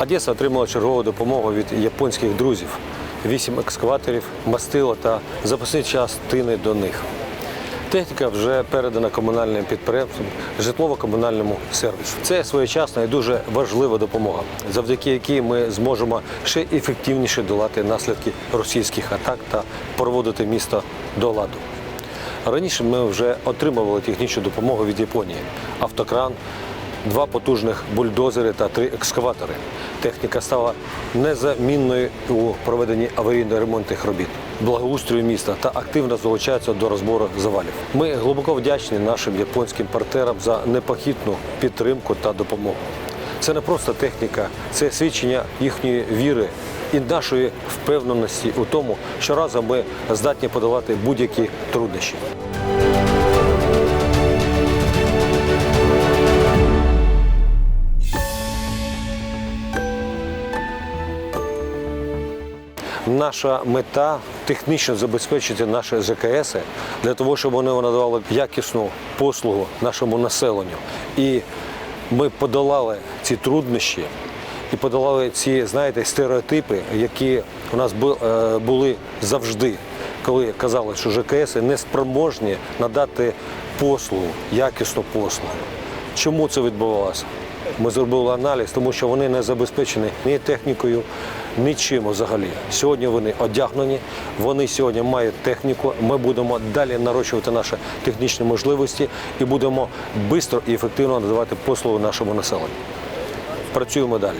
Одеса отримала чергову допомогу від японських друзів: вісім екскаваторів, мастило та запасні частини до них. Техніка вже передана комунальним підприємствам, житлово-комунальному сервісу. Це своєчасна і дуже важлива допомога, завдяки якій ми зможемо ще ефективніше долати наслідки російських атак та проводити місто до ладу. Раніше ми вже отримували технічну допомогу від Японії: автокран, два потужних бульдозери та три екскаватори. Техніка стала незамінною у проведенні аварійно-ремонтних робіт, благоустрою міста та активно залучається до розбору завалів. Ми глибоко вдячні нашим японським партнерам за непохитну підтримку та допомогу. Це не просто техніка, це свідчення їхньої віри і нашої впевненості у тому, що разом ми здатні подолати будь-які труднощі. Наша мета технічно забезпечити наші ЗКС для того, щоб вони надавали якісну послугу нашому населенню. І ми подолали ці труднощі і подолали ці, знаєте, стереотипи, які у нас е, були завжди, коли казали, що ЖКС не спроможні надати послугу, якісну послугу. Чому це відбувалося? Ми зробили аналіз, тому що вони не забезпечені ні технікою, нічим взагалі. Сьогодні вони одягнені, вони сьогодні мають техніку. Ми будемо далі нарощувати наші технічні можливості і будемо швидко і ефективно надавати послуги нашому населенню. Працюємо далі.